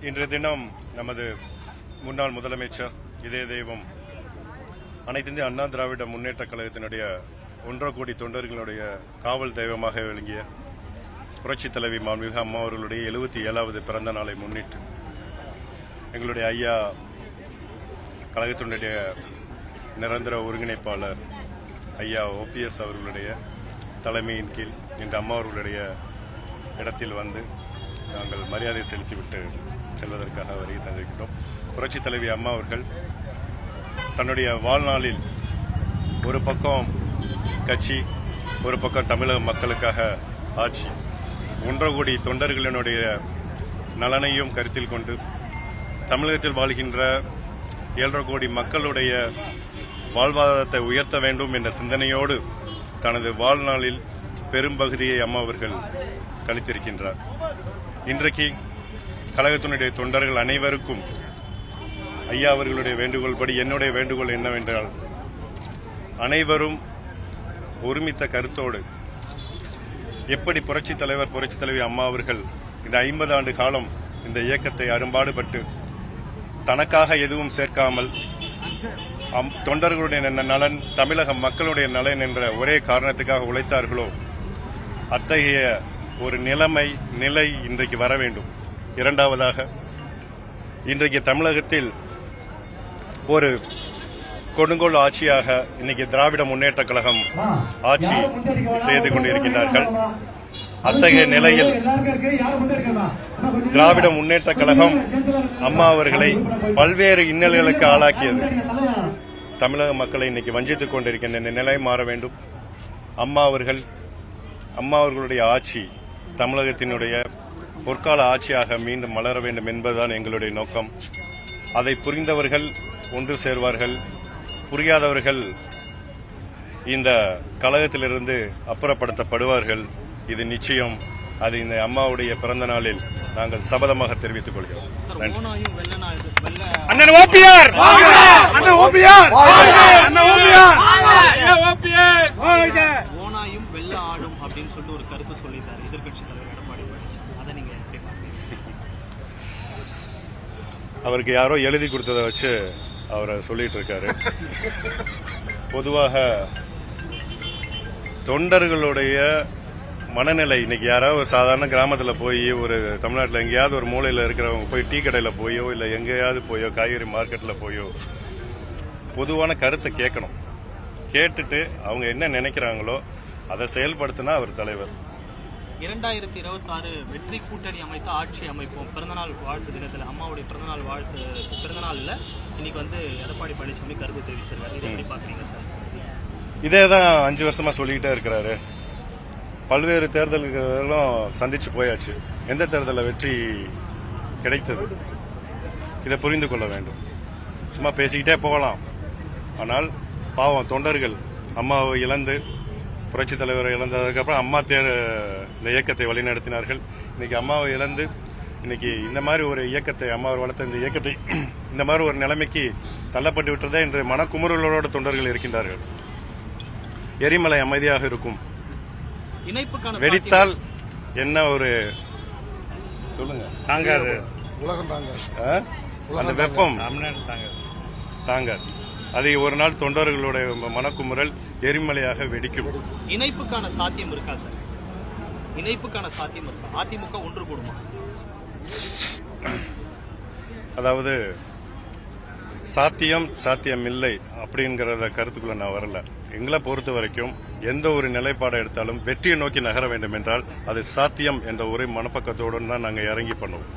இன்றைய தினம் நமது முன்னாள் முதலமைச்சர் இதய தெய்வம் அனைத்து இந்திய அண்ணா திராவிட முன்னேற்ற கழகத்தினுடைய ஒன்றரை கோடி தொண்டர்களுடைய காவல் தெய்வமாக விளங்கிய புரட்சித் தலைவி மாண்புமிகு அம்மா அவர்களுடைய எழுபத்தி ஏழாவது பிறந்த நாளை முன்னிட்டு எங்களுடைய ஐயா கழகத்தினுடைய நிரந்தர ஒருங்கிணைப்பாளர் ஐயா ஓபிஎஸ் அவர்களுடைய தலைமையின் கீழ் இன்று அம்மா அவர்களுடைய இடத்தில் வந்து நாங்கள் மரியாதை செலுத்திவிட்டு செல்வதற்காக வருகை தந்திருக்கிறோம் புரட்சித் தலைவி அம்மா அவர்கள் தன்னுடைய வாழ்நாளில் ஒரு பக்கம் கட்சி ஒரு பக்கம் தமிழக மக்களுக்காக ஆட்சி. ஒன்றரை கோடி தொண்டர்களினுடைய நலனையும் கருத்தில் கொண்டு தமிழகத்தில் வாழ்கின்ற ஏழரை கோடி மக்களுடைய வாழ்வாதாரத்தை உயர்த்த வேண்டும் என்ற சிந்தனையோடு தனது வாழ்நாளில் பெரும்பகுதியை அம்மா அவர்கள் கழித்திருக்கின்றார் இன்றைக்கு கழகத்தினுடைய தொண்டர்கள் அனைவருக்கும் ஐயா அவர்களுடைய வேண்டுகோள் படி என்னுடைய வேண்டுகோள் என்னவென்றால் அனைவரும் ஒருமித்த கருத்தோடு எப்படி புரட்சித் தலைவர் புரட்சித் தலைவி அம்மா அவர்கள் இந்த ஐம்பது ஆண்டு காலம் இந்த இயக்கத்தை அரும்பாடுபட்டு தனக்காக எதுவும் சேர்க்காமல் அம்- தொண்டர்களுடைய நலன் தமிழக மக்களுடைய நலன் என்ற ஒரே காரணத்துக்காக உழைத்தார்களோ அத்தகைய ஒரு நிலைமை நிலை இன்றைக்கு வர வேண்டும். இரண்டாவதாக இன்றைக்கு தமிழகத்தில் ஒரு கொடுங்கோல் ஆட்சியாக இன்னைக்கு திராவிட முன்னேற்ற கழகம் ஆட்சி செய்து கொண்டிருக்கின்றார்கள். அத்தகைய நிலையில் திராவிட முன்னேற்ற கழகம் அம்மா அவர்களை பல்வேறு இன்னல்களுக்கு ஆளாக்கியது. தமிழக மக்களை இன்னைக்கு வஞ்சித்துக் கொண்டிருக்கின்ற இந்த நிலை மாற வேண்டும். அம்மா அவர்கள் அம்மா அவர்களுடைய ஆட்சி தமிழகத்தினுடைய பொற்கால ஆட்சியாக மீண்டும் மலர வேண்டும் என்பதுதான் எங்களுடைய நோக்கம். அதை புரிந்தவர்கள் ஒன்று சேர்வார்கள். புரியாதவர்கள் இந்த கழகத்திலிருந்து அப்புறப்படுத்தப்படுவார்கள். இது நிச்சயம். அது இந்த அம்மாவுடைய பிறந்த நாளில் நாங்கள் சபதமாக தெரிவித்துக் கொள்கிறோம். அண்ணன் ஓபிஆர் அண்ணன் ஓபிஆர் அண்ணன் ஓபிஆர் வெள்ள ஆடும் அப்படின்னு சொல்லி ஒரு கருத்து சொல்லியிருந்தார் எதிர்கட்சி தலைவர் எடப்பாடி பழனிசாமி. அதை நீங்க எப்படி அவருக்கு யாரோ எழுதி கொடுத்ததை வச்சு அவரை சொல்லிட்டு இருக்காரு. பொதுவாக தொண்டர்களுடைய மனநிலை இன்னைக்கு யாராவது ஒரு சாதாரண கிராமத்தில் போய் ஒரு தமிழ்நாட்டில் எங்கேயாவது ஒரு மூலையில் இருக்கிறவங்க போய் டீ கடையில் போயோ இல்லை எங்கேயாவது போயோ காய்கறி மார்க்கெட்டில் போயோ பொதுவான கருத்தை கேட்கணும். கேட்டுட்டு அவங்க என்ன நினைக்கிறாங்களோ அதை செயல்படுத்தினா அவர் தலைவர். இரண்டாயிரத்தி இருபத்தி ஆறு வெற்றி கூட்டணி அமைத்து ஆட்சி அமைப்போம். பிறந்தநாள் வாழ்த்து தினத்தில் அம்மாவுடைய பிறந்தநாள் வாழ்த்து பிறந்தநாள்ல இன்னைக்கு வந்து எடப்பாடி பழனிசாமி கருத்து தெரிவிச்சிருக்காரு இதை எப்படி பாக்குறீங்க சார்? இதே தான் அஞ்சு வருஷமா சொல்லிக்கிட்டே இருக்கிறாரு. பல்வேறு தேர்தல்களும் சந்திச்சு போயாச்சு. எந்த தேர்தலில் வெற்றி கிடைத்தது? இதை புரிந்து கொள்ள வேண்டும். சும்மா பேசிக்கிட்டே போகலாம். ஆனால் பாவம் தொண்டர்கள் அம்மாவை இழந்து புரட்சி தலைவரை இழந்ததுக்கப்புறம் அம்மா தேர் இந்த இயக்கத்தை வழிநடத்தினார்கள். இன்னைக்கு அம்மாவை இழந்து இன்னைக்கு இந்த மாதிரி ஒரு இயக்கத்தை அம்மா வளர்த்த இந்த இயக்கத்தை இந்த மாதிரி ஒரு நிலைமைக்கு தள்ளப்பட்டு விட்டதே என்று மனக்குமுறலோட தொண்டர்கள் இருக்கின்றார்கள். எரிமலை அமைதியாக இருக்கும். வெடித்தால் என்ன ஒரு சொல்லுங்க. தாங்காது. உலகம் தாங்க? அந்த வெப்பம். தாங்காது. அதை ஒரு நாள் தொண்டர்களுடைய மனக்குமுறல் எரிமலையாக வெடிக்கும். இணைப்புக்கான சாத்தியம் இருக்கா சார்? இணைப்புக்கான சாத்தியம் இருக்கா? அதிமுக ஒன்று கூடுமா? அதாவது சாத்தியம் சாத்தியம் இல்லை அப்படிங்கிறத கருத்துக்குள்ள நான் வரல. எங்களை பொறுத்த வரைக்கும் எந்த ஒரு நிலைப்பாடை எடுத்தாலும் வெற்றியை நோக்கி நகர வேண்டும் என்றால் அது சாத்தியம் என்ற ஒரே மனப்பக்கத்தோடு தான் நாங்கள் இறங்கி பண்ணுவோம்.